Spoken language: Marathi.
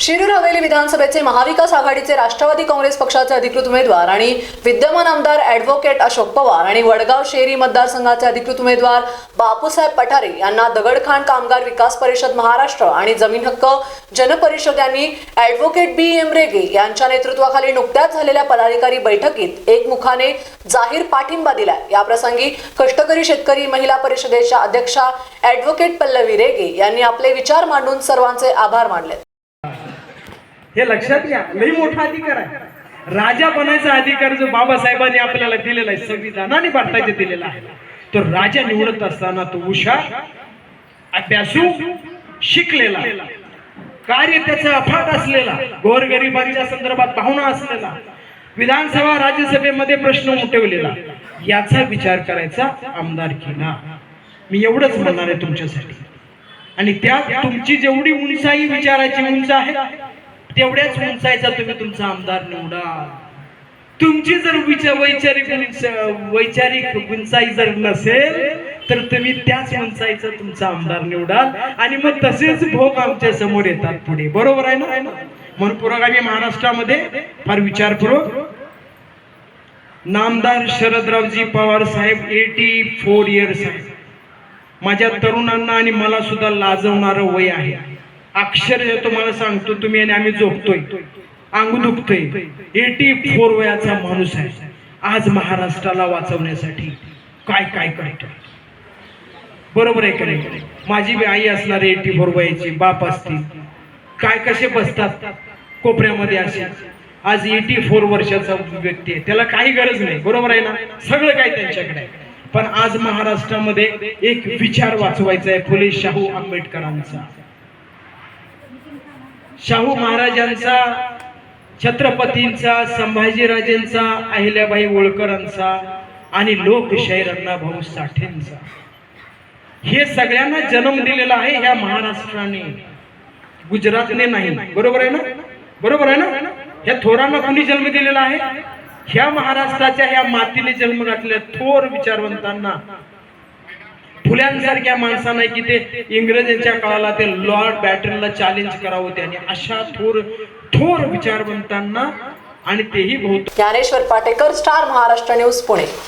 शिरूर हवेली विधानसभेचे महाविकास आघाडीचे राष्ट्रवादी काँग्रेस पक्षाचे अधिकृत उमेदवार आणि विद्यमान आमदार ॲडव्होकेट अशोक पवार आणि वडगाव शेरी मतदारसंघाचे अधिकृत उमेदवार बापूसाहेब पठारे यांना दगडखाण कामगार विकास परिषद महाराष्ट्र आणि जमीन हक्क जनपरिषद यांनी ॲडव्होकेट बी एम रेगे यांच्या नेतृत्वाखाली नुकत्याच झालेल्या पदाधिकारी बैठकीत एकमुखाने जाहीर पाठिंबा दिलाय याप्रसंगी कष्टकरी शेतकरी महिला परिषदेच्या अध्यक्षा ॲडव्होकेट पल्लवी रेगे यांनी आपले विचार मांडून सर्वांचे आभार मानले. हे लक्षात घ्या लई मोठा अधिकार आहे. राजा बनायचा अधिकार जो बाबासाहेबांनी आपल्याला दिलेला आहे संविधानाने भारताच्या दिलेला आहे. तो राजा निवडत असताना तो हुशार अभ्यासू शिकलेला कार्य त्याचा अफाट असलेला गोरगरिबांच्या संदर्भात भावना असलेला विधानसभा राज्यसभेमध्ये प्रश्न उठवलेला याचा विचार करायचा आमदार केला मी एवढंच म्हणणार आहे तुमच्यासाठी. आणि त्यात तुमची जेवढी उंचाई विचाराची उंच आहे तेवढ्याच उंचायचा तुम्ही तुमचा आमदार निवडा. तुमची जर विचार वैचारिक वैचारिक उंचाई जर नसेल तर तुम्ही त्याच उंचाईचा तुमचा आमदार निवडाल. आणि मग तसेच भोग आमच्यासमोर येतात पुढे. बरोबर आहे ना? म्हणून पुरोगामी महाराष्ट्रामध्ये फार विचारपूर्वक. नामदार Sharadraoji Pawar saheb eighty four years आहे माझ्या तरुणांना आणि मला सुद्धा लाजवणारं वय आहे. अक्षर तुम्हाला सांगतो तुम्ही आणि आम्ही झोपतोय. अंग दुखतोय. एटी फोर वयाचा माणूस आहे. आज महाराष्ट्राला वाचवण्यासाठी काय काय करतो? बरोबर आहे का माझी बी आई असणार एटी फोर वयाची बाप असतील. काय कसे बसतात? कोपऱ्यामध्ये असे. आज एटी फोर वर्षाचा व्यक्ती आहे. त्याला काही गरज नाही. बरोबर आहे ना? सगळं काही त्यांच्याकडे पण आज महाराष्ट्रामध्ये एक विचार वाचवायचा आहे फुले शाहू आंबेडकरांचा. शाहू महाराजांचा छत्रपतींचा संभाजीराजेंचा अहिल्याबाई होळकरांचा आणि लोकशाहीर अण्णाभाऊ साठेंचा. हे सगळ्यांना जन्म दिलेला आहे ह्या महाराष्ट्राने. गुजरातने नाही. बरोबर आहे ना? बरोबर आहे ना? ह्या थोरांना कोणी जन्म दिलेला आहे? ह्या महाराष्ट्राच्या ह्या मातीने जन्म घातलेल्या थोर विचारवंतांना फुल्यांसारख्या माणसांना की ते इंग्रजांच्या काळाला ते लॉर्ड बॅटनला चॅलेंज करावं त्याने अशा थोर थोर विचारवंतांना आणि तेही बहुत ज्ञानेश्वर पाटेकर स्टार महाराष्ट्र न्यूज पुणे.